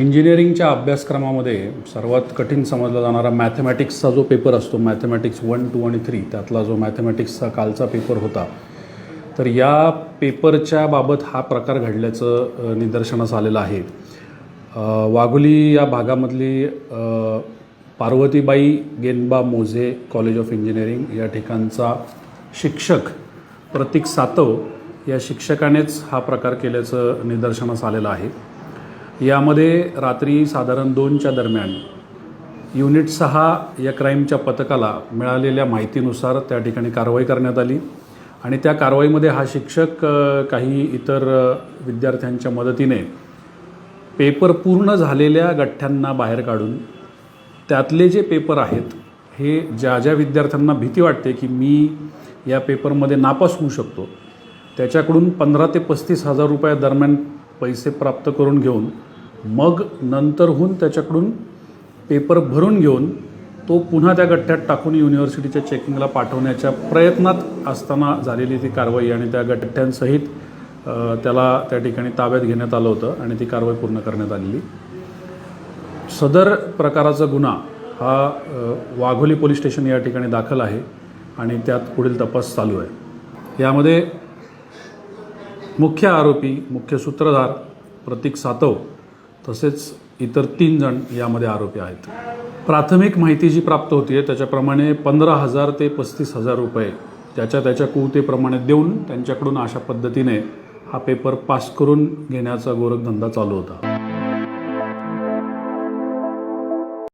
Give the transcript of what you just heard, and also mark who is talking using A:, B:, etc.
A: इंजिनिअरिंगच्या अभ्यासक्रमामध्ये सर्वात कठीण समजला जाणारा मॅथमॅटिक्सचा जो पेपर असतो मॅथमॅटिक्स वन टू आणि थ्री त्यातला जो मॅथमॅटिक्सचा कालचा पेपर होता तर या पेपरच्या बाबत हा प्रकार घडल्याचं निदर्शनास आलेलं आहे. वाघोली या भागामधली Parvatibai Genba Moze College of Engineering या ठिकाणचा शिक्षक प्रतीक सातव या शिक्षकानेच हा प्रकार केल्याचं निदर्शनास आलेलं आहे. यामध्ये रात्री साधारण दोनच्या दरम्यान युनिट सहा या क्राईमच्या पथकाला मिळालेल्या माहितीनुसार त्या ठिकाणी कारवाई करण्यात आली. आणि त्या कारवाईमध्ये हा शिक्षक काही इतर विद्यार्थ्यांच्या मदतीने पेपर पूर्ण झालेल्या गठ्ठ्यांना बाहेर काढून त्यातले जे पेपर आहेत हे ज्या ज्या विद्यार्थ्यांना भीती वाटते की मी या पेपरमध्ये नापास होऊ शकतो त्याच्याकडून पंधरा ते पस्तीस हजार रुपया दरम्यान पैसे प्राप्त करून घेऊन मग नंतरहून त्याच्याकडून पेपर भरून घेऊन तो पुन्हा त्या गठ्ठ्यात टाकून युनिव्हर्सिटीच्या चेकिंगला पाठवण्याच्या प्रयत्नात असताना झालेली ती कारवाई आणि त्या गठ्ठ्यांसहित त्याला त्या ठिकाणी ताब्यात घेण्यात आलं होतं आणि ती कारवाई पूर्ण करण्यात आलेली. सदर प्रकाराचा गुन्हा हा वाघोली पोलीस स्टेशन या ठिकाणी दाखल आहे आणि त्यात पुढील तपास चालू आहे. यामध्ये मुख्य आरोपी मुख्य सूत्रधार प्रतीक सातव तसेच इतर तीन जण यामध्ये आरोपी आहेत. प्राथमिक माहिती जी प्राप्त होती आहे त्याच्याप्रमाणे पंधरा हजार ते पस्तीस हजार रुपये त्याच्या त्याच्या कुवतेप्रमाणे देऊन त्यांच्याकडून अशा पद्धतीने हा पेपर पास करून घेण्याचा गोरखधंदा चालू होता.